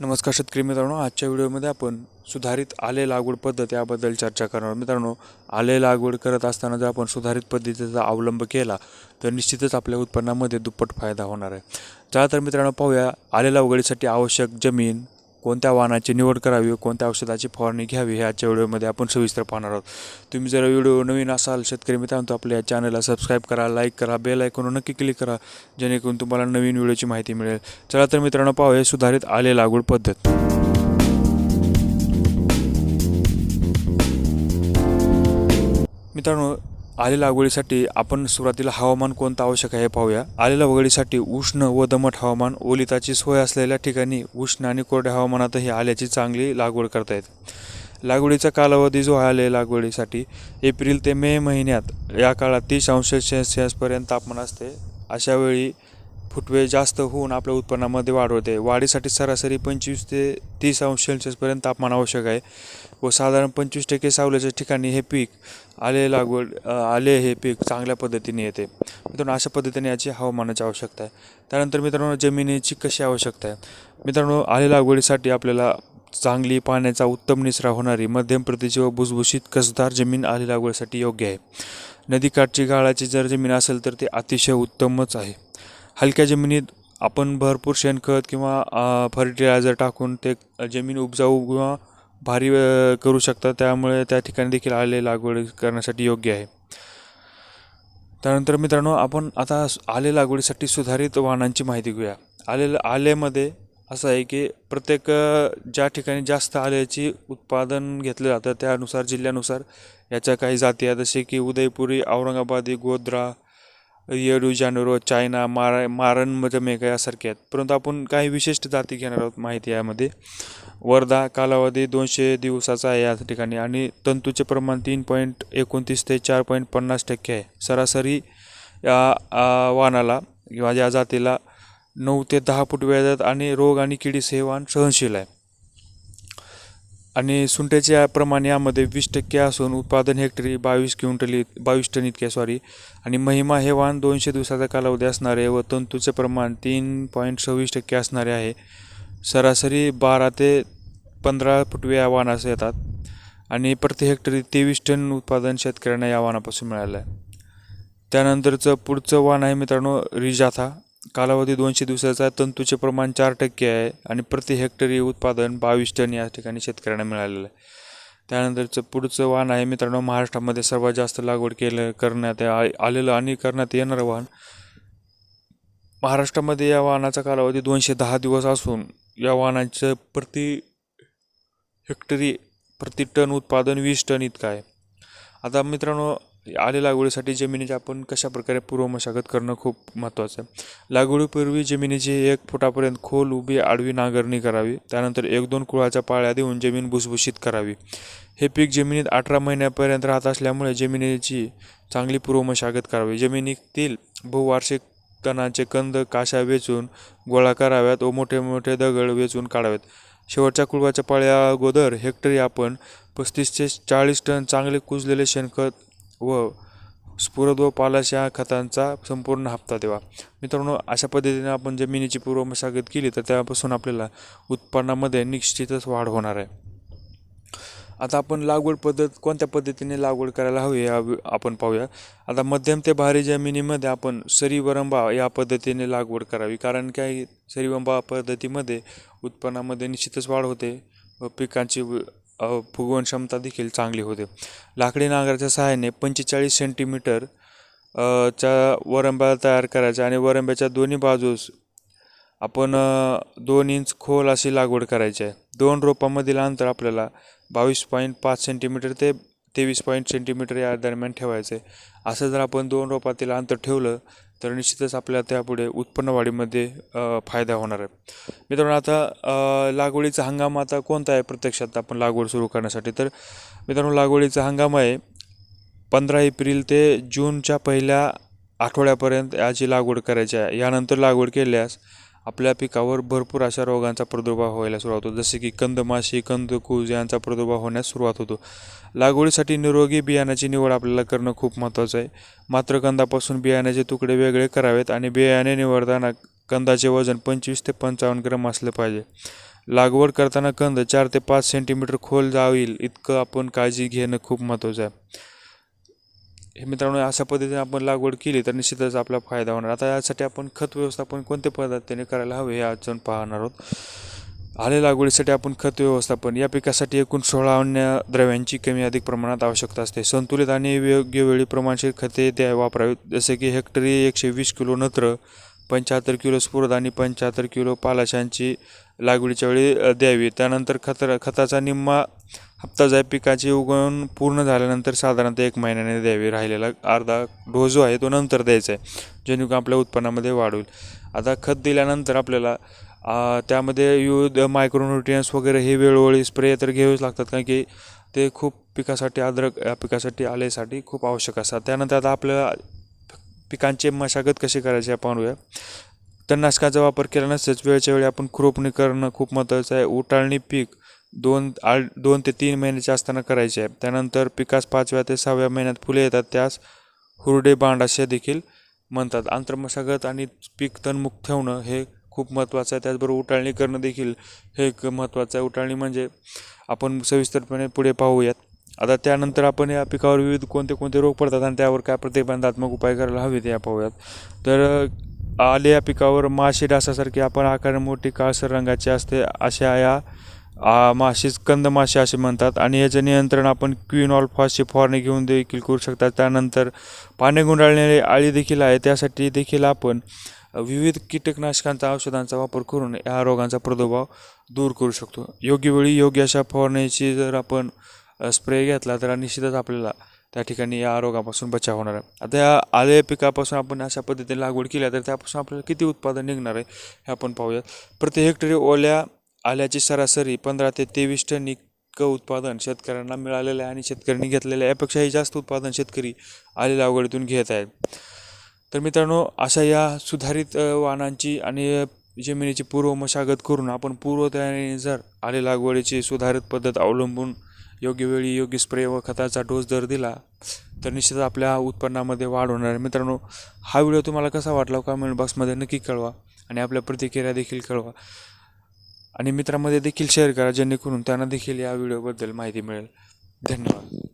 नमस्कार शेतकरी मित्रांनो आजच्या व्हिडिओमध्ये आपण सुधारित आले लागवड पद्धत याबद्दल चर्चा करणार मित्रांनो आले लागवड करत असताना जर आपण सुधारित पद्धतीचा अवलंब केला तर निश्चितच आपल्या उत्पन्नामध्ये दुप्पट फायदा होणार आहे. चला तर मित्रांनो पाहूया आले लागवडीसाठी आवश्यक जमीन कोणत्या वाहनाची निवड करावी कोणत्या औषधाची फवारणी घ्यावी हे आजच्या व्हिडिओमध्ये आपण सविस्तर पाहणार आहोत. तुम्ही जर व्हिडिओ नवीन असाल शेतकरी मित्रांनो आपल्या चॅनलला सबस्क्राईब करा लाईक करा बेल ऐकून नक्की क्लिक करा जेणेकरून तुम्हाला नवीन व्हिडिओची माहिती मिळेल. चला तर मित्रांनो पाहूया सुधारित आले लागवड पद्धत. मित्रांनो आले लागवडीसाठी आपण सुरुवातीला हवामान कोणतं आवश्यक आहे हे पाहूया. आले लागवडीसाठी उष्ण व दमट हवामान ओलिताची सोय असलेल्या ठिकाणी उष्ण आणि कोरड्या हवामानातही आल्याची चांगली लागवड करता येते. लागवडीचा कालावधी जो आले लागवडीसाठी एप्रिल ते मे महिन्यात या काळात तीस अंश सेल्सिअसपर्यंत तापमान असते. अशावेळी फुटवे जास्त होऊन आपल्या उत्पन्नामध्ये वाढ होते. वाढीसाठी सरासरी पंचवीस ते तीस अंश सेल्सिअसपर्यंत तापमान आवश्यक आहे व साधारण पंचवीस टक्के सावलीच्या ठिकाणी हे पीक आले लागवड आले हे पीक चांगल्या पद्धतीने येते. मित्रांनो अशा पद्धतीने याची हवामानाची आवश्यकता आहे. त्यानंतर मित्रांनो जमिनीची कशी आवश्यकता आहे? मित्रांनो आले लागवडीसाठी आपल्याला चांगली पाण्याचा उत्तम निचरा होणारी मध्यम प्रतीची व भुसभुशीत कसदार जमीन आले लागवडीसाठी योग्य आहे. नदीकाठची गाळाची जर जमीन असेल तर ते अतिशय उत्तमच आहे. हलक्या जमिनीत आपण भरपूर शेणखत किंवा फर्टिलायझर टाकून ते जमीन उपजाऊ किंवा भारी करू शकतात त्यामुळे त्या ठिकाणी देखील आले लागवड करण्यासाठी योग्य आहे. त्यानंतर मित्रांनो आपण आता आले लागवडीसाठी सुधारित वाहनांची माहिती घेऊया. आले आलेमध्ये असं आहे की प्रत्येक ज्या ठिकाणी जास्त आल्याची उत्पादन घेतलं जातं त्यानुसार जिल्ह्यानुसार याच्या काही जाती आहेत. जसे की उदयपुरी औरंगाबादी गोध्रा येडू जानरो चायना मारा मारण म्हणजे जमेका यासारखे आहेत. परंतु आपण काही विशिष्ट जाती घेणार आहोत माहिती यामध्ये. वर्धा कालावधी दोनशे दिवसाचा आहे या ठिकाणी आणि तंतूचे प्रमाण तीन पॉईंट एकोणतीस ते चार पॉईंट पन्नास टक्के आहे. सरासरी या वाहनाला किंवा या जातीला नऊ ते दहा फूट वेळात आणि रोग आणि किडीस हे वाहन सहनशील आहे. आणि सुंठ्याच्या प्रमाण यामध्ये वीस टक्के असून उत्पादन हेक्टरी बावीस क्विंटल इत- बावीस टन इतके सॉरी आणि महिमा हे वाहन दोनशे दिवसाचा कालावधी असणारे व तंतूचे प्रमाण तीन पॉईंट सव्वीस टक्के असणारे आहे. सरासरी बारा ते पंधरा फुटवे या वाहनास येतात आणि प्रति हेक्टरी तेवीस टन उत्पादन शेतकऱ्यांना या वाहनापासून मिळालं आहे त्यानंतरचं पुढचं वाहन आहे मित्रांनो रिजाथा. कालावधी दोनशे दिवसाचा तंतूचे प्रमाण चार टक्के आहे आणि प्रति हेक्टरी उत्पादन बावीस टन या ठिकाणी शेतकऱ्यांना मिळालेलं आहे. त्यानंतरचं पुढचं वाहन आहे मित्रांनो महाराष्ट्रामध्ये सर्वात जास्त लागवड केलं करण्यात आलेलं आणि करण्यात येणारं वाहन. महाराष्ट्रामध्ये या वाहनाचा कालावधी दोनशे दहा दिवस असून या वाहनाचं प्रति हेक्टरी प्रति टन उत्पादन वीस टन इतकं आहे. आता मित्रांनो म्हणजे आले लागवडीसाठी जमिनीची आपण कशा प्रकारे पूर्व मशागत करणं खूप महत्त्वाचं आहे. लागवडीपूर्वी जमिनीची एक फुटापर्यंत खोल उभी आडवी नांगरणी करावी. त्यानंतर एक दोन कुळाच्या पाळ्या देऊन जमीन भुसभुशीत करावी. हे पीक जमिनीत अठरा महिन्यापर्यंत राहत असल्यामुळे जमिनीची चांगली पूर्व मशागत करावी. जमिनीतील बहुवार्षिक तणाचे कंद काशा वेचून गोळा कराव्यात व मोठे मोठे दगड वेचून काढावेत. शेवटच्या कुळवाच्या पाळ्या अगोदर हेक्टरी आपण पस्तीस ते चाळीस टन चांगले कुजलेले शेणखत व स्फुरद व पालाश या खतांचा संपूर्ण हप्ता द्यावा. मित्रांनो अशा पद्धतीने आपण जमिनीची पूर्व मशागत केली तर त्यापासून आपल्याला उत्पन्नामध्ये निश्चितच वाढ होणार आहे. आता आपण लागवड पद्धत कोणत्या पद्धतीने लागवड करायला हवी या आपण पाहूया. आता मध्यम ते भारी जमिनीमध्ये आपण सरीवरंबा या पद्धतीने लागवड करावी कारण काय सरीवंबा पद्धतीमध्ये उत्पन्नामध्ये निश्चितच वाढ होते व पिकांची व- फुगवण क्षमता देखील चांगली होते. लाकडी नांगराच्या सहाय्याने पंचेचाळीस सेंटीमीटर च्या वरंब्या तयार करायच्या आणि वरंब्याच्या दोन्ही बाजूस आपण दोन इंच खोल अशी लागवड करायची आहे. दोन रोपांमधील अंतर आपल्याला बावीस पॉईंट पाच सेंटीमीटर ते तेवीस पॉईंट सेंटीमीटर या दरम्यान ठेवायचं. आहे असं जर आपण दोन रोपातील अंतर ठेवलं तर निश्चितच आपल्याला त्यापुढे उत्पन्न वाढीमध्ये फायदा होणार आहे. मित्रांनो आता लागवडीचा हंगाम आता कोणता आहे प्रत्यक्षात आपण लागवड सुरू करण्यासाठी? तर मित्रांनो लागवडीचा हंगाम आहे पंधरा एप्रिल ते जूनच्या पहिल्या आठवड्यापर्यंत याची लागवड करायची आहे. यानंतर लागवड केल्यास आपल्या पिकावर भरपूर अशा रोगांचा प्रादुर्भाव व्हायला सुरुवात होतो. जसे की कंदमाशी कंदकूज यांचा प्रादुर्भाव होण्यास सुरुवात होतो. लागवडीसाठी निरोगी बियाण्याची निवड आपल्याला करणं खूप महत्त्वाचं आहे. मात्र कंदापासून बियाण्याचे तुकडे वेगळे करावेत आणि बियाणे निवडताना कंदाचे वजन पंचवीस ते पंचावन्न ग्रॅम असलं पाहिजे. लागवड करताना कंद चार ते पाच सेंटीमीटर खोल जाईल इतकं आपण काळजी घेणं खूप महत्त्वाचं आहे. हे मित्रांनो अशा पद्धतीने आपण लागवड केली तर निश्चितच आपला फायदा होणार. आता यासाठी आपण खत व्यवस्थापन कोणत्या पद्धतीने करायला हवे हे अजून पाहणार आहोत. आले लागवडीसाठी आपण खत व्यवस्थापन या पिकासाठी एकूण सोळा अन्य द्रव्यांची कमी अधिक प्रमाणात आवश्यकता असते. संतुलित आणि योग्य वेळी प्रमाणशीर खते द्या वापरावीत. जसे की हेक्टरी एकशे वीस किलो नत्र पंच्याहत्तर किलो स्फुरद आणि पंच्याहत्तर किलो पालाशांची लागवडीच्या वेळी द्यावी. त्यानंतर खत खताचा निम्मा हप्ता जाय पिकाची उगवण पूर्ण झाल्यानंतर साधारणतः एक महिन्याने द्यावी. राहिलेला अर्धा डोस जो आहे तो नंतर द्यायचा आहे जेणेकरून आपल्या उत्पन्नामध्ये वाढ होईल. आता खत दिल्यानंतर आपल्याला त्यामध्ये विविध मायक्रोन्युट्रियन्स वगैरे हे वेळोवेळी स्प्रे तर घ्यावेच लागतात कारण की ते खूप पिकासाठी अद्रक या पिकासाठी आलेसाठी खूप आवश्यक असतात. त्यानंतर आता आपल्याला पिकांची मशागत कशी करायची आपण पाहूया. तणनाशकाचा वापर केला नसतेच वेळच्या वेळी आपण खुरपणी करणं खूप महत्त्वाचं आहे. उटाळणी पीक दोन आठ दोन ते तीन महिन्याचे असताना करायचे. आहे त्यानंतर पिकास पाचव्या ते सहाव्या महिन्यात फुले येतात त्यास हुरडे बांड असे देखील म्हणतात. आंतरमशागत आणि पीक तणमुक्त ठेवणं हे खूप महत्त्वाचं आहे. त्याचबरोबर उटाळणी करणं देखील हे एक महत्त्वाचं आहे. उटाळणी म्हणजे आपण सविस्तरपणे पुढे पाहूयात. आता त्यानंतर आपण या पिकावर विविध कोणते कोणते रोग पडतात आणि त्यावर काय प्रतिबंधात्मक उपाय करायला हवे ते पाहूयात. तर आले या पिकावर माशी डासासारखी आपण आकार मोठी काळसर रंगाची असते अशा या आ, माशीच कंदमाशी असे म्हणतात. आणि याचं नियंत्रण आपण क्वीन ऑल्फाशी फवारणी घेऊन देखील करू शकतात. त्यानंतर पाणी गुंडाळणारी आळी देखील आहे. त्यासाठी देखील आपण विविध कीटकनाशकांचा औषधांचा वापर करून या रोगांचा प्रादुर्भाव दूर करू शकतो. योग्य वेळी योग्य अशा फवारणीची जर आपण स्प्रे घेतला तर निश्चितच आपल्याला त्या ठिकाणी या रोगापासून बचाव होणार आहे. आता या आले पिकापासून आपण अशा पद्धतीने लागवड केल्या तर त्यापासून आपल्याला किती उत्पादन निघणार आहे हे आपण पाहूयात. प्रति हेक्टरी ओल्या आल्याची सरासरी पंधरा ते तेवीस टन इतकं उत्पादन शेतकऱ्यांना मिळालेलं आहे आणि शेतकऱ्यांनी घेतलेलं आहे. यापेक्षाही जास्त उत्पादन शेतकरी आलेल्या लागवडीतून घेत आहेत. तर मित्रांनो अशा या सुधारित वाहनांची आणि जमिनीची पूर्व मशागत करून आपण पूर्वतयारीने जर आले लागवडीची सुधारित पद्धत अवलंबून योग्य वेळी योग्य स्प्रे व खताचा डोस जर दिला तर निश्चितच आपल्या उत्पन्नामध्ये वाढ होणार आहे. मित्रांनो हा व्हिडिओ तुम्हाला कसा वाटला हो कमेंट बॉक्समध्ये नक्की कळवा आणि आपल्या प्रतिक्रिया देखील कळवा. आणि मित्रांमध्ये देखील शेअर करा जेणेकरून त्यांना देखील या व्हिडिओबद्दल माहिती मिळेल. धन्यवाद.